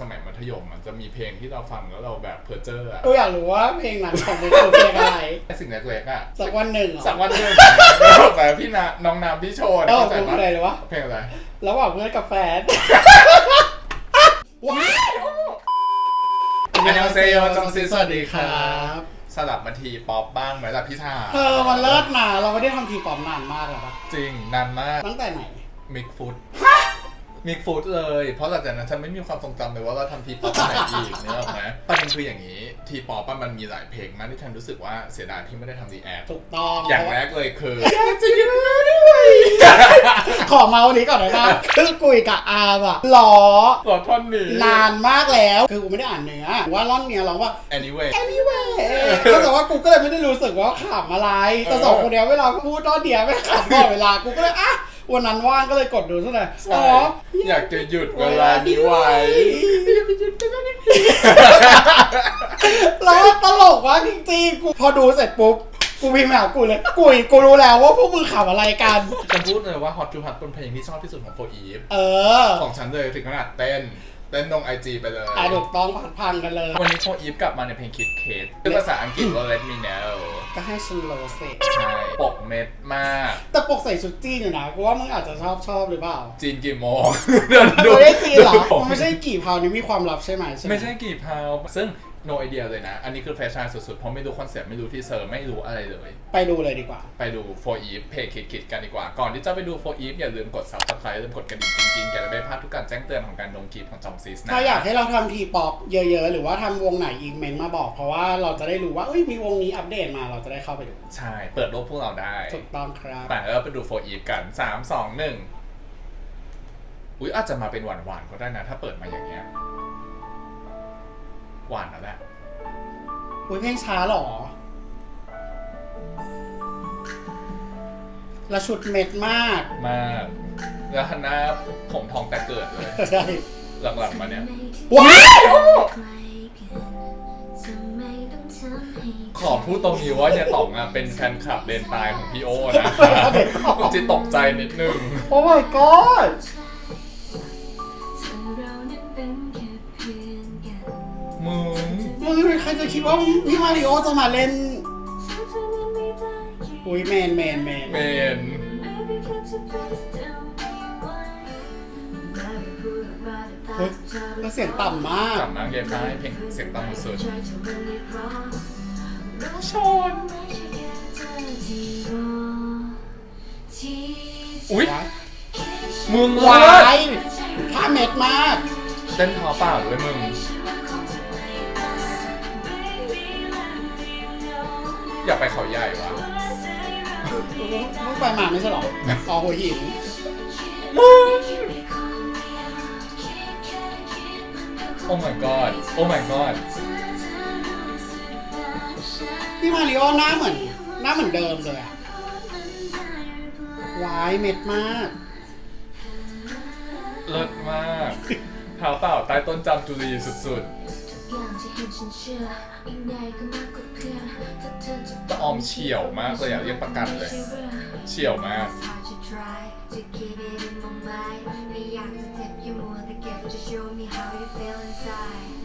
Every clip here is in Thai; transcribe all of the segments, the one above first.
สมัยมัธยมมันจะมีเพลงที่เราฟังแล้วเราแบบเพอเจอร์อะกูอยากรู้ว่าเพลงนั้นของมึงคือเพลงอะไร ไอ้สิ่งเล็กๆอะสักวันหนึ่งเหรอสักวันหนึ่งแต่พี่นาน้องน้ำพี่โชนเออเข้าใจกูปะอะไรเลยวะเพลงอะไรระหว่างเพื่อนกับแฟนว้ายอันยองเซโยจองซีสวัสดีคครัรับบสลับมาทีป๊อปบ้างไหมล่ะพี่ชาเธอมันเลิศนะเราไม่ได้ทำทีปอมนานมากแล้วปะจริงนานมากตั้งแต่ไหนมิกฟูด มิกฟูดเลย เพราะหลังจากนั้นฉันไม่มีความทรงจำเลยว่าเราทำทีป๊อปไหนอีกเนี่ยหรอกไหมประเด็นคืออย่างนี้ทีป๊อปอะมันมีหลายเพลงมากที่ฉันรู้สึกว่าเสียดายที่ไม่ได้ทำดีแอคถูกต้องอย่างแรกเลยคือ จะยินด้วยขอเมาส์นี้ก่อนนะครับคือกุยกับอาร์มอะล้อหลอดท่อนนี้ นานมากแล้ว คือกูไม่ได้อ่านเนื้อว่าร่อนเนี้ยร้องว่า anyway anyway ก็แต่ว่ากูก็เลยไม่ได้รู้สึกว่าขำอะไรแต่สองคนเนี้ยเวลาพูดตอนเดียวไม่ขำตลอดเวลากูก็เลยอะ วันนั้นว่างก็เลยกดดูซะหน่อยใช่อ๋อ อยากจะหยุดเวลานี้ไว้ แล้วตลกว่ากจริงๆกูพอดูเสร็จปุ๊บ กูพิมพ์หากูเลยกุยกูรู้แล้วว่าพวกมึงขำอะไรกันฉันพูดเลยว่า Hot to Hot เป็นเพลงที่ชอบที่สุดของโฟอีฟเออของฉันเลยถึงขนาดเต้น เต้นลงไอจีไปเลย อะถูกต้องพัดพังกันเลย วันนี้โฟอีฟกลับมาในเพลงคิดเคสเป็นภาษาอังกฤษว่า Let Me Know ก็ให้ฉันโลเสร็จใช่ปกเม็ดมาก แต่ปกใส่ชุดจีนอยู่นะกูว่ามึงอาจจะชอบชอบหรือเปล่าจีนกี่โมงเดินดูไม่ได้จีนเหรอดูมันไม่ใช่กี่พาวนี่มีความลับใช่ไหมใช่ไหมไม่ใช่กี่พาวซึ่ง no idea เลยนะ อันนี้คือแฟชั่นสุดๆ เพราะไม่รู้คอนเซ็ปต์ไม่รู้ที่เซอร์ไม่รู้อะไรเลย ไปดูเลยดีกว่า ไปดู for eve เพจคิดๆกันดีกว่า ก่อนที่จะไปดู for eve อย่าลืมกด subscribe ลืมกดกระดิ่งจริงๆแกจะไม่พลาดทุกการแจ้งเตือนของการลงคลิปของจอมซีสนะถ้าอยากให้เราทำทีป๊อปเยอะๆ หรือว่าทำวงไหนอีกเมนต์มาบอก เพราะว่าเราจะได้รู้ว่าเอ้ยมีวงนี้อัปเดตมาเราจะได้เข้าไปดูใช่เปิดโลกพวกเราได้ถูกต้องครับแต่เราไปดู for eve กัน3 2 1อุ๊ยอาจจะมาเป็นหวานๆก็ได้นะ ถ้าเปิดมาอย่างเงี้ย หวานแล้วแหละอุ้ยเพลงช้าเหรอและชุดเม็ดมาก มากแล้วฮันน่าผมทองแต่เกิดเลย ใช่ หลังๆมาเนี่ย ว้าย ขอพูดตรงนี้ว่าเนี่ยต๋องอะเป็นแฟนคลับเลนตายของพี่โอนะคะจิตตกใจนิดนึง โอ้ my god มึงใครจะคิดว่าพี่มาริโอจะมาเล่นอุ้ยแมนแมนแมนเมนเฮ้ยแล้วเสียงต่ำมาก กลับมาเกมฟ้าให้เพลงเสียงต่ำสุดชนอุ๊ยมึงวาเลิศยท่าเม็ดมาก เต้นเท้าเปล่าด้วยมึง อยากไปเขาใหญ่วะมึงไปมาไม่ใช่หรออ๋อหัวหินโอ้ my god โอ้ my god พี่มาริโอหน้าเหมือน หน้าเหมือนเดิมเลยอะวายเม็ดมาก เลิศมากเท้าเปล่าใต้ต้นจามจุลีสุดๆแต่ออ มเฉียวมากเลยอยากเรียกประกันเลยเฉียวมาก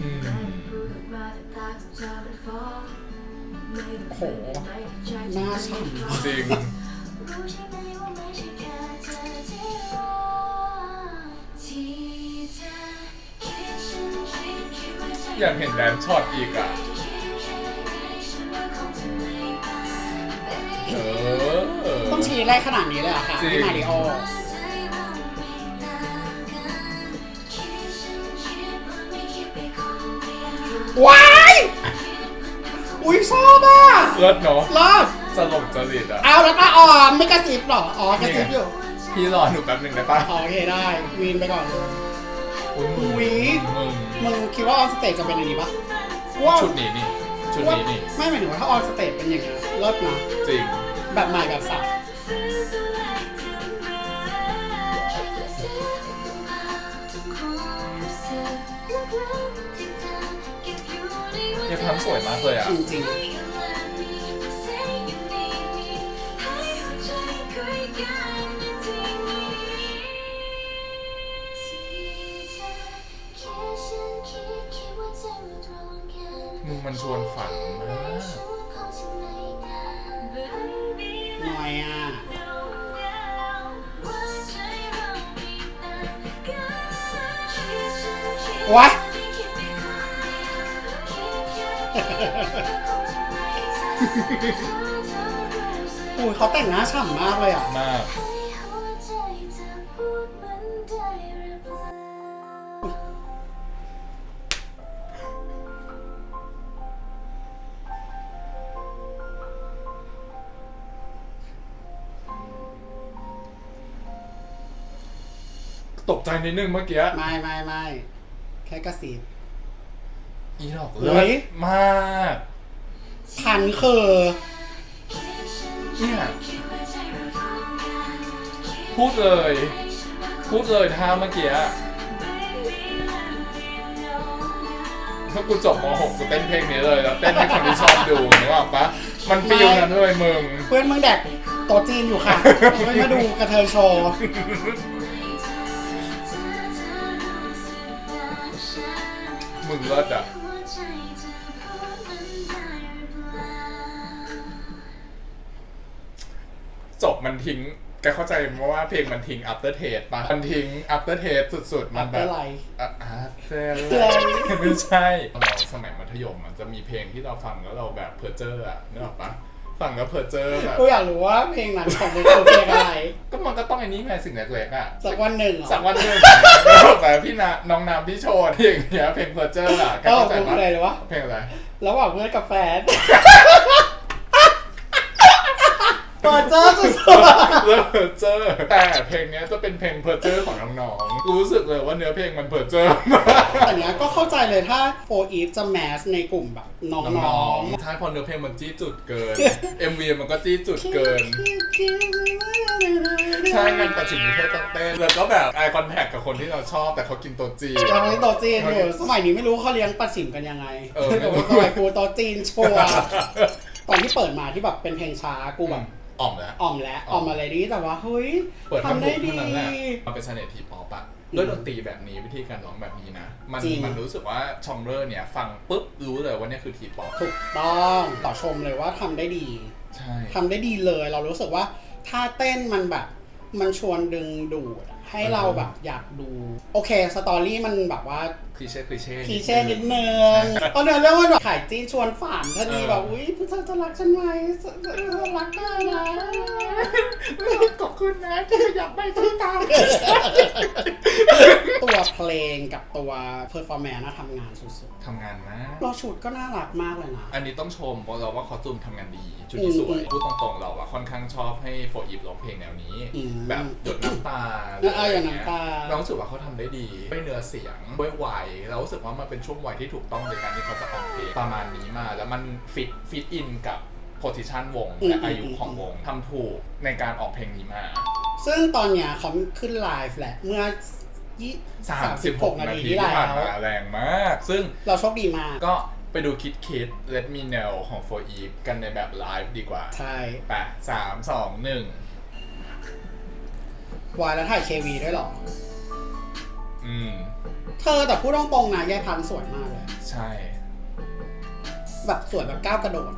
อืมโหหน้าฉ่ำมากจริงอยากเห็นแดนช็อตอีกอะ ได้ขนาดนี้เลยเหรอะค่ะจริง พี่มาริโอว้าย อุ้ยชอบอะเลิศเนาะเลิศสลบจริตอะเอาแล้วก็ออมไม่กระซิบหรอ อ๋อกระซิบอยู่พี่รอหนูแป๊บหนึ่งได้ปะอ๋อโอเคได้ วีนไปก่อน อุ้ยมึงอุ๊ยมึงมึงคิดว่าออนสเตจจะเป็นอย่างนี้ปะกูว่าชุดนี้นี่ชุดนี้นี่ ไม่หมายถึงว่าถ้าออนสเตจเป็นอย่างนี้ยเลิศนะ จริง แบบใหม่แบบสับ เนี่ยทำสวยมากเลยอะ จริงเมึงมันชวนฝันมากหน่อยอะ วะอุ้ยเขาแต่งหน้าฉ่ำมากเลยอะ มาก ตกใจนิดนึงเมื่อกี้ ไม่ไม่ไม่ แค่กระสีบอีดอกเฮ้เลิศยมากพันคือเนี่ยพูดเลย พูดเลยท่าเมื่อกี้ถ้ากูจบม .6 กูเต้นเพลงนี้เลย แล้วเต้นให้คนที่ชอบดูนึกออกปะมันฟีลนั้นเลยมึง เพื่อนมึงแดกโต๊ะจีนอยู่ค่ะ ไม่มาดูกระเทยโชว์ มึงเลิศอะจบมันทิ้งแกเข้าใจไหมว่าเพลงมันทิ้ง after taste ปะมันทิ้ง after taste สุดๆ มันแบบ After Life อะ after Life Life ไม่ใช่เราสมัยมัธยมมันจะมีเพลงที่เราฟังแล้วเราแบบเพอเจอร์อะนึกออกปะ ฟังแล้วเพอเจอร์แบบกูอยากรู้ว่าเพลงนั้นของมึงคือเพลงอะไร ก็มันก็ต้องไอ้นี้ไงสิ่งเล็กๆอะสักวันหนึ่งเหรอสักวันหนึ่งแต่พี่นาน้องน้ำพี่โชว์ที่อย่างเงี้ยเพลงเพอเจอร์อะแกก็เข้าใจกูปะเลยเลยว่าเพลงอะไรระหว่างเพื่อนกับแฟน เปิดเจอสุดแล้วเพอเจอร์แต่เพลงเนี้ยจะเป็นเพลงเพอเจอร์ของน้องๆกูรู้สึกเลยว่าเนื้อเพลงมันเพอเจอร์มากๆแต่เนี้ยก็เข้าใจเลยถ้าโฟอีฟจะแมสในกลุ่มแบบน้น้อองงๆใช่พอเนื้อเพลงมันจี้จุดเกิน MV มันก็จี้จุดเกิน ๆใช่งานปัจฉิมนิเทศต้องเต้นแล้วก็แบบไอคอนแทคกับคนที่เราชอบแต่เขากินโตัวจีน เราเลี้ยงโต๊ะจีนอยู่สมัยนี้ไม่รู้เขาเลี้ยงปัดฉิมกันยังไงเออไม่รู้สมัยกูโต๊ะจีนชัวร์ตอนที่เปิดมาที่แบบเป็นเพลงช้ากูแบบ อ่อมแล้ว อ่อมแล้วอ่อมอะไรดีแต่ว่าเฮ้ยเปิดทำทำได้ได้ดีเท่านั้นแหละมันเป็นเสน่ห์ทีป๊อปอะด้วยดนตรีแบบนี้วิธีการร้องแบบนี้นะ มันจริงมันรู้สึกว่าชองเรอร์เนี่ย ฟังปุ๊บรู้เลยว่าเนี่ยคือทีป๊อปถูกต้องต่อชมเลยว่าทำได้ดีใช่ทำได้ดีเลย เรารู้สึกว่าท่าเต้นมันแบบ มันชวนดึงดูดอะ ให้เราแบบอยากดู โอเค สตอรี่มันแบบว่าคลีเช่คลีเช่ คลีเช่นิดนึงเพราะเนื้อเรื่องมันแบบขายจีนชวนฝันทันทีเออ แบบอุ้ยผู้ชายจะรักฉันไหมฉันจะรักได้นะ ขอบคุณนะที่อยากไปทุกทางตัว เพลงกับตัวเพอร์ฟอร์แมนซ์ทำงานสุดทำงานมาก ๆเราชุดก็น่ารักมากเลยนะ อันนี้ต้องชมเพราะเราว่าคอสตูมทำงานดี ชุดที่สวยอืมพูดตรงๆเราอะค่อนข้างชอบให้โฟอีฟร้องเพลงแนวนี้ อืมแบบหยดน้ำตาเอออย่างน้ำตา เรารู้สึกว่าเขาทำได้ดีด้วยเนื้อเสียงด้วยวัยเรารู้สึกว่ามันเป็นช่วงวัยที่ถูกต้องในการที่เขาจะออกเพลงประมาณนี้มา แล้วมันฟิตฟิตอินกับโพสิชันวงอืมและอายุอืมของวงทำถูกในการออกเพลงนี้มา ซึ่งตอนเนี้ยเขาขึ้นไลฟ์แหละ เมื่อ ยี่36นานาทีทีที่ที่แล้ผ่านวมาแรงมาก ซึ่งเราโชคดีมาก ก็ไปดูคิดคิด Let Me Know ของ For Eve กันในแบบไลฟ์ดีกว่า ใช่ไปสามสองหนึ่งวายแล้วถ่ายเควีด้วยเหรอ อืม เธอแต่พูดตรงๆนะยายพันธุ์สวยมากเลย ใช่ แบบสวยแบบก้าวกระโดด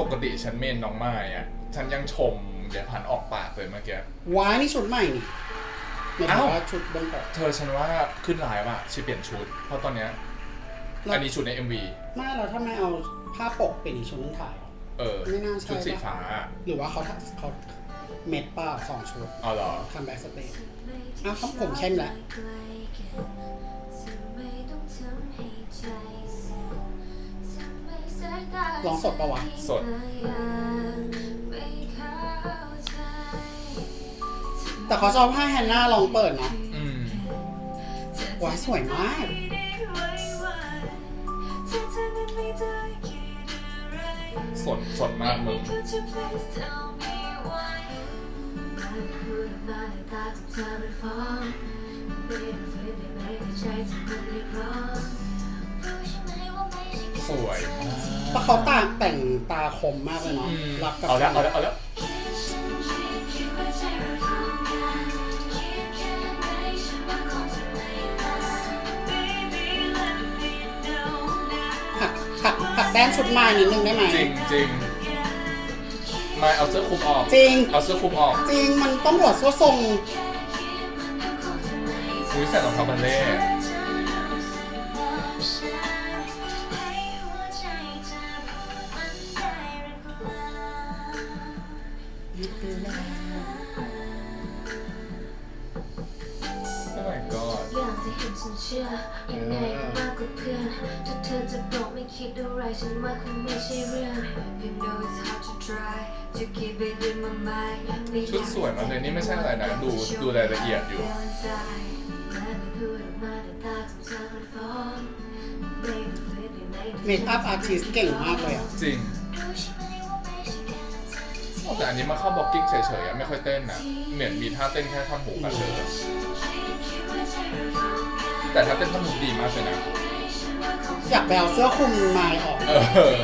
ปกติฉันเมนน้องไม้อะฉันยังชม เดี๋ยวพันออกปากเลยเมื่อกี้ ว้ายนี่ชุดใหม่นี่หมายถึงเอ้าว่าชุดเบนโตะเธอฉันว่าขึ้นไลน์ว่ะชีเปลี่ยนชุด เพราะตอนเนี้ยแล้วอันนี้ชุดใน MV ไม่เราถ้าไม่เอาผ้าปกเป็นอีกชุดนึงถ่ายเหรอเออ ไม่น่าใช่ชุดสีปะฟ้าอะหรือว่าเขาเขาเม็ดเป้าสองชุดเอาเหรอทำแบ็กสเตจอ้าวครับผมเข้มแล้วร้องสดปะวะ สด แต่เขาชอบให้แฮนนาลองเปิดเนาะอืมว้ายสวยมาก สดสดมากมึง สวยมากเพราะเขาตาแต่งตาคมมากเลยเนาะ อืมรับกับเอาแล้วเอาแล้วเอาแล้วว ต้มชุดไม้นิดนึงได้ไหม จริงจริงไม่เอาเสื้อคลุมออก จริง เอาเสื้อคลุมออกจริงมันต้องหลวดซัวทรง อุ้ยใส่รองเท้าบัลเล่ต์โอ้ my god อยากจะเห็นฉันเชื่อยังไงก็มากกว่าเพื่อนถ้าเธอจะบอกไม่ คิดอะไรฉันว่าคงไม่ใช่เรื่อง You know it's hard to try to keep it in my mind ไม่อยากชุดสวยมากเลยนี่ไม่ใช่อะไรนะดูดูรายละเอียดอยู่ เมคอัพอาร์ติสเก่งมากเลยอะ จริง แต่อันนี้มาเข้าบ็อกกิ้งเฉยๆอะไม่ค่อยเต้นนะเหมือนมีท่าเต้นแค่ท่อนหูกับเธอแต่ถ้าเต้นท่อนหูดีมากเลยนะ อยากไปเอาเสื้อคลุมไม้ออก เออ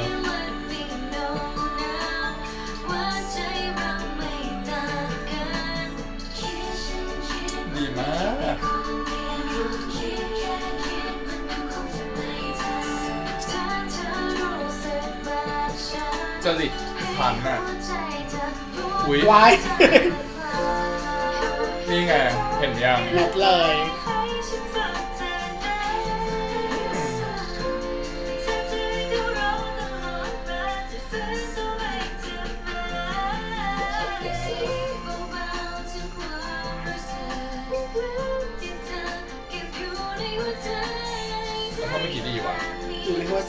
ดีมาก จริตพันน่ะ อุ้ย ไว้ นี่ไง เห็นยังเน็ตเลย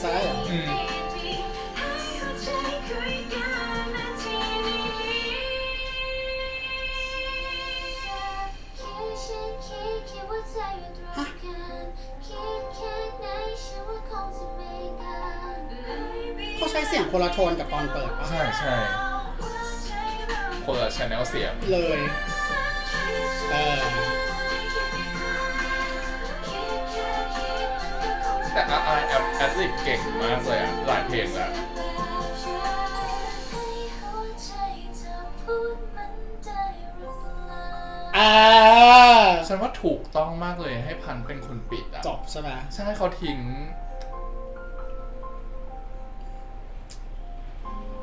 อยู่ในหัวใจเหรออืมเขาใช้เสียงคนละโทนกับตอนเปิดปะใช่ใช่คนละชแนลเสียงเลย เออ แต่อาร์แอปแอดลิปเก่งมากเลยอะ หลายเพลงแล้วอ่าฉันว่าถูกต้องมากเลยให้พันธุ์เป็นคนปิดอะ จบใช่ไหมใช่เขาทิ้ง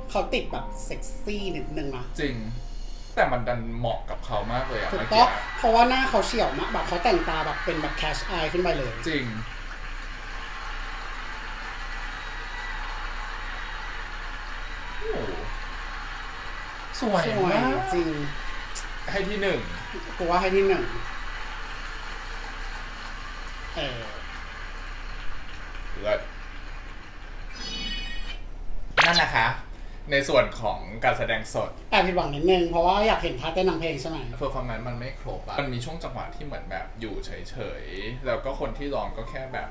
เขาติดแบบเซ็กซี่นิดนึงนะจริง แต่มันดันเหมาะกับเขามากเลยอะถูกเมื่อต้กี้องเพราะว่าหน้าเขาเฉียวมากแบบเขาแต่งตาแบบเป็นแบบแคชอายขึ้นไปเลย จริง วยสวยมากจริงให้ที่หนึ่งกูว่าให้ที่หนึ่งเออเลิศนั่นนะคะ ในส่วนของการแสดงสดแอบผิดหวังนิดนึง เพราะว่าอยากเห็นพาร์เต้นนำเพลงใช่ไหมเพอร์ฟอร์แมนซ์มันไม่ครบอะมันมีช่วงจังหวะที่เหมือนแบบอยู่เฉยๆ แล้วก็คนที่ร้องก็แค่แบบ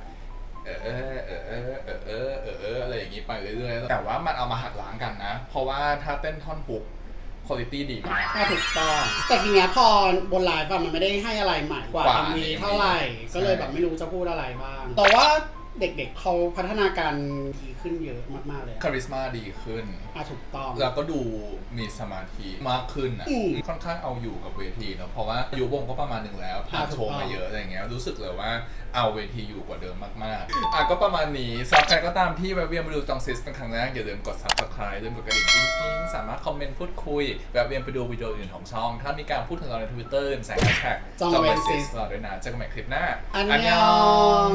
เออเออเออเออเอออะไรอย่างนี้ไปเรื่อยๆ แต่ว่ามันเอามาหักล้างกันนะ เพราะว่าถ้าเต้นท่อนฮุก คุณภาพดีมากถ้าถูกต้อง แต่ทีเนี้ยพอบนไลฟ์อะมันไม่ได้ให้อะไรใหม่กว่า กว่า MV ในเท่าไหร่ใช่ก็เลยแบบไม่รู้จะพูดอะไรบ้าง แต่ว่า เด็กๆเขาพัฒนาการดีขึ้นเยอะมากๆเลยอะคาริสมาดีขึ้น อะถูกต้อง แล้วก็ดูมีสมาธิมากขึ้นอะอืมค่อนข้างเอาอยู่กับเวทีเนอะเพราะว่าอายุวงก็ประมาณหนึ่งแล้วผ่านอ่าถูกโชว์ต้องมาเยอะอะไรเงี้ยรู้สึกเลยว่าเอาเวทีอยู่กว่าเดิมมากๆ อะก็ประมาณนี้สำหรับใครก็ตามที่แวะเวียนมาดูจองซิสเป็นครั้งแรกอย่าลืมกด subscribe อย่าลืมกดกระดิ่งกิ๊งกิ๊งสามารถคอมเมนต์พูดคุยแวะเวียนไปดูวิดีโออื่นของช่อง ถ้ามีการพูดถึงเราใน Twitter ใส่แฮชแท็กจองเวนซิส เราด้วยนะเจอกันใหม่คลิปหน้า อันยอง